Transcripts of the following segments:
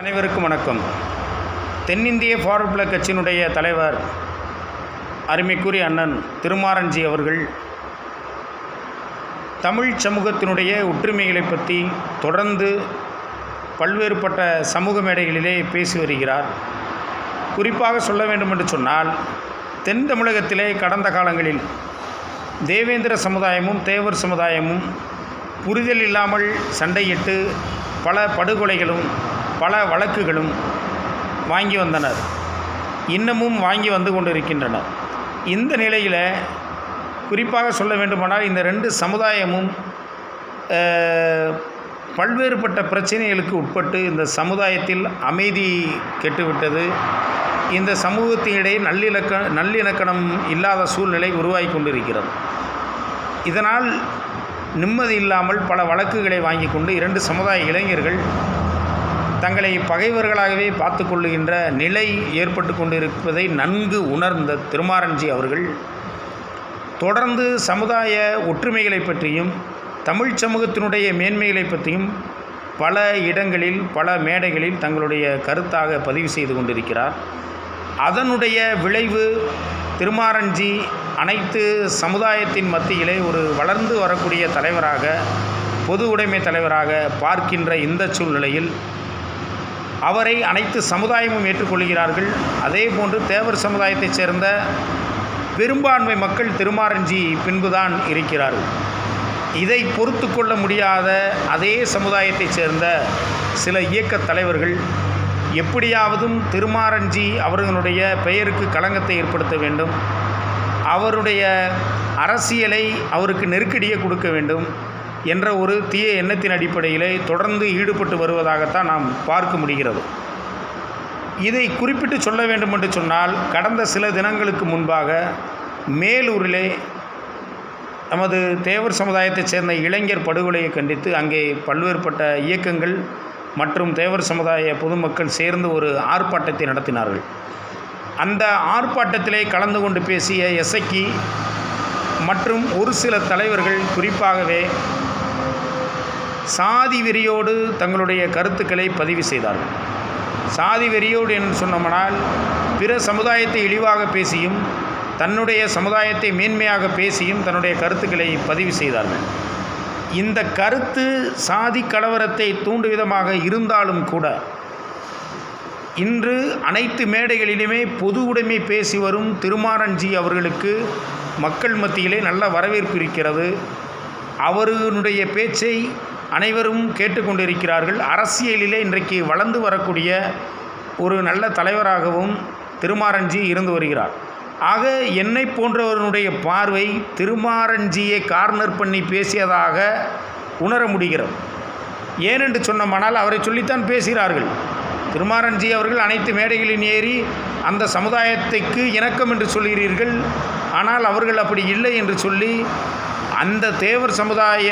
அனைவருக்கும் வணக்கம். தென்னிந்திய ஃபார்வர்ட் பிளாக் கட்சியினுடைய தலைவர் அருமைக்குரிய அண்ணன் திருமாரஞ்சி அவர்கள் தமிழ் சமூகத்தினுடைய ஒற்றுமைகளை பற்றி தொடர்ந்து பல்வேறுபட்ட சமூக மேடைகளிலே பேசி வருகிறார். குறிப்பாக சொல்ல வேண்டும் என்று சொன்னால் தென் தமிழகத்திலே கடந்த காலங்களில் தேவேந்திர சமுதாயமும் தேவர் சமுதாயமும் புரிதல் இல்லாமல் சண்டையிட்டு பல படுகொலைகளும் பல வழக்குகளும் வாங்கி வந்தனர். இன்னமும் வாங்கி வந்து கொண்டிருக்கின்றனர் இந்த நிலையில் குறிப்பாக சொல்ல வேண்டுமானால் இந்த ரெண்டு சமுதாயமும் பல்வேறுபட்ட பிரச்சனைகளுக்கு உட்பட்டு இந்த சமுதாயத்தில் அமைதி கெட்டுவிட்டது. இந்த சமூகத்தினிடையே நல்லிலக்க நல்லிணக்கணம் இல்லாத சூழ்நிலை உருவாகி கொண்டிருக்கிறது. இதனால் நிம்மதி இல்லாமல் பல வழக்குகளை வாங்கி கொண்டு இரண்டு சமுதாய இளைஞர்கள் தங்களை பகைவர்களாகவே பார்த்து கொள்ளுகின்ற நிலை ஏற்பட்டு கொண்டிருப்பதை நன்கு உணர்ந்த திருமாரஞ்சி அவர்கள் தொடர்ந்து சமுதாய ஒற்றுமைகளை பற்றியும் தமிழ் சமூகத்தினுடைய மேன்மைகளை பற்றியும் பல இடங்களில் பல மேடைகளில் தங்களுடைய கருத்தாக பதிவு செய்து கொண்டிருக்கிறார். அதனுடைய விளைவு திருமாரஞ்சி அனைத்து சமுதாயத்தின் மத்தியிலே ஒரு வளர்ந்து வரக்கூடிய தலைவராக பொது உடைமை தலைவராக பார்க்கின்ற இந்த சூழ்நிலையில் அவரை அனைத்து சமுதாயமும் ஏற்றுக்கொள்கிறார்கள். அதே போன்று தேவர் சமுதாயத்தைச் சேர்ந்த பெரும்பான்மை மக்கள் திருமாரஞ்சி பின்புதான் இருக்கிறார்கள். இதை பொறுத்து கொள்ள முடியாத அதே சமுதாயத்தைச் சேர்ந்த சில இயக்கத் தலைவர்கள் எப்படியாவதும் திருமாரஞ்சி அவர்களுடைய பெயருக்கு களங்கத்தை ஏற்படுத்த வேண்டும். அவருடைய அரசியலை அவருக்கு நெருக்கடியை கொடுக்க வேண்டும். என்ற ஒரு தீய எண்ணத்தின் அடிப்படையிலே தொடர்ந்து ஈடுபட்டு வருவதாகத்தான் நாம் பார்க்க முடிகிறது. இதை குறிப்பிட்டு சொல்ல வேண்டும் என்று சொன்னால் கடந்த சில தினங்களுக்கு முன்பாக மேலூரிலே நமது தேவர் சமுதாயத்தைச் சேர்ந்த இளைஞர் படுகொலையை கண்டித்து அங்கே பல்வேறுபட்ட இயக்கங்கள் மற்றும் தேவர் சமுதாய பொதுமக்கள் சேர்ந்து ஒரு ஆர்ப்பாட்டத்தை நடத்தினார்கள். அந்த ஆர்ப்பாட்டத்திலே கலந்து கொண்டு பேசிய எசக்கி மற்றும் ஒரு சில தலைவர்கள் குறிப்பாகவே சாதி வெறியோடு தங்களுடைய கருத்துக்களை பதிவு செய்தார்கள். சாதி வெறியோடு என்று சொன்னோம்னால் பிற சமுதாயத்தை இழிவாக பேசியும் தன்னுடைய சமுதாயத்தை மேன்மையாக பேசியும் தன்னுடைய கருத்துக்களை பதிவு செய்தார்கள். இந்த கருத்து சாதி கலவரத்தை தூண்டுவிதமாக இருந்தாலும் கூட இன்று அனைத்து மேடைகளிலுமே பொது உடைமை பேசி வரும் திருமாரன்ஜி அவர்களுக்கு மக்கள் மத்தியிலே நல்ல வரவேற்பு இருக்கிறது. அவருடைய பேச்சை அனைவரும் கேட்டுக்கொண்டிருக்கிறார்கள். அரசியலிலே இன்றைக்கு வளர்ந்து வரக்கூடிய ஒரு நல்ல தலைவராகவும் திருமாரஞ்சி இருந்து வருகிறார். ஆக என்னை போன்றவருடைய பார்வை திருமாரஞ்சியை கார்னர் பண்ணி பேசியதாக உணர முடிகிறது. ஏனென்று சொன்னோமானால் அவரை சொல்லித்தான் பேசுகிறார்கள். திருமாரஞ்சி அவர்கள் அனைத்து மேடைகளின் ஏறி அந்த சமுதாயத்துக்கு இணக்கம் என்று சொல்கிறீர்கள். ஆனால் அவர்கள் அப்படி இல்லை என்று சொல்லி அந்த தேவர் சமுதாய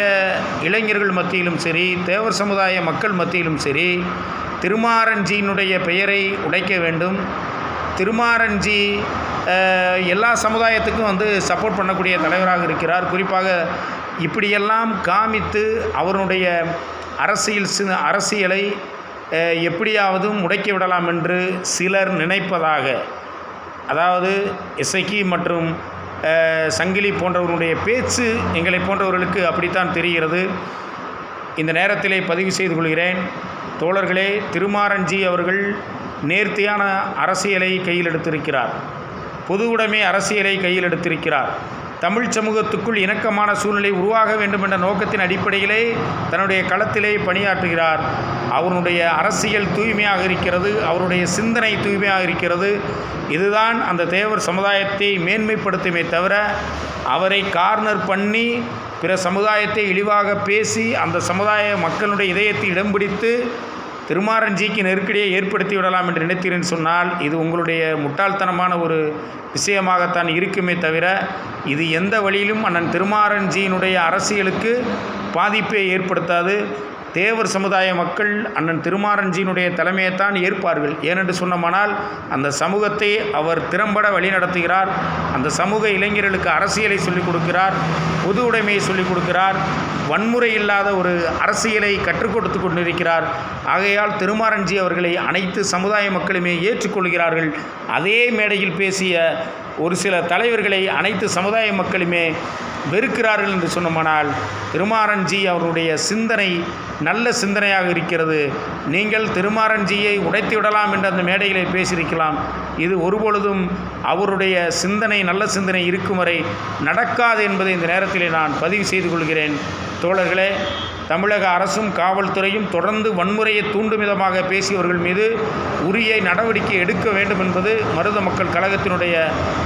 இளைஞர்கள் மத்தியிலும் சரி தேவர் சமுதாய மக்கள் மத்தியிலும் சரி திருமாரஞ்சியினுடைய பெயரை உடைக்க வேண்டும். திருமாரஞ்சி எல்லா சமுதாயத்துக்கும் வந்து சப்போர்ட் பண்ணக்கூடிய தலைவராக இருக்கிறார். குறிப்பாக இப்படியெல்லாம் காமித்து அவருடைய அரசியல் சி- அரசியலை எப்படியாவது முடக்கி விடலாம் என்று சிலர் நினைப்பதாக அதாவது இசைக்கி மற்றும் சங்கிலி போன்றவர்களுடைய பேச்சு எங்களை போன்றவர்களுக்கு அப்படித்தான் தெரிகிறது. இந்த நேரத்திலே பதிவு செய்து கொள்கிறேன். தோழர்களே திருமாரஞ்சி அவர்கள் நேர்த்தியான அரசியலை கையில் எடுத்திருக்கிறார். பொதுவுடைமை அரசியலை கையில் எடுத்திருக்கிறார். தமிழ் சமூகத்துக்குள் இணக்கமான சூழ்நிலை உருவாக வேண்டும் என்ற நோக்கத்தின் அடிப்படையிலே தன்னுடைய களத்திலே பணியாற்றுகிறார். அவருடைய அரசியல் தூய்மையாக இருக்கிறது அவருடைய சிந்தனை தூய்மையாக இருக்கிறது. இதுதான் அந்த தேவர் சமுதாயத்தை மேன்மைப்படுத்துமே தவிர அவரை கார்னர் பண்ணி பிற சமுதாயத்தை இழிவாக பேசி அந்த சமுதாய மக்களுடைய இதயத்தை இடம் பிடித்து திருமாரஞ்சிக்கு நெருக்கடியை ஏற்படுத்தி விடலாம் என்று நினைத்தீர்கள் சொன்னால் இது உங்களுடைய முட்டாள்தனமான ஒரு விஷயமாகத்தான் இருக்குமே தவிர இது எந்த வழியிலும் அண்ணன் திருமாரஞ்சியினுடைய அரசியலுக்கு பாதிப்பை ஏற்படுத்தாது. தேவர் சமுதாய மக்கள் அண்ணன் திருமாரஞ்சியினுடைய தலைமையைத்தான் ஏற்பார்கள். ஏனென்று சொன்னமானால் அந்த சமூகத்தை அவர் திறம்பட வழிநடத்துகிறார். அந்த சமூக இளைஞர்களுக்கு அரசியலை சொல்லிக் கொடுக்கிறார் பொது உடைமையை சொல்லிக் கொடுக்கிறார் வன்முறை இல்லாத ஒரு அரசியலை கற்றுக் கொடுத்து கொண்டிருக்கிறார். ஆகையால் திருமாரஞ்சி அவர்களை அனைத்து சமுதாய மக்களுமே ஏற்றுக்கொள்கிறார்கள் அதே மேடையில் பேசிய ஒரு சில தலைவர்களை அனைத்து சமுதாய மக்களுமே வெறுக்கிறார்கள் என்று சொன்னோமானால் திருமாறன்ஜி அவருடைய சிந்தனை நல்ல சிந்தனையாக இருக்கிறது. நீங்கள் திருமாறன்ஜியை உடைத்து விடலாம் என்று அந்த மேடையிலே பேசியிருக்கலாம். இது ஒருபொழுதும் அவருடைய சிந்தனை நல்ல சிந்தனை இருக்கும் வரை நடக்காது என்பதை இந்த நேரத்தில் நான் பதிவு செய்து கொள்கிறேன். தோழர்களே தமிழக அரசும் காவல்துறையும் தொடர்ந்து வன்முறையை தூண்டும் விதமாக பேசியவர்கள் மீது உரிய நடவடிக்கை எடுக்க வேண்டும் என்பது மருத மக்கள் கழகத்தினுடைய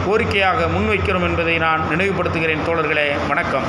கோரிக்கையாக முன்வைக்கிறோம் என்பதை நான் நினைவுபடுத்துகிறேன். தோழர்களே வணக்கம்.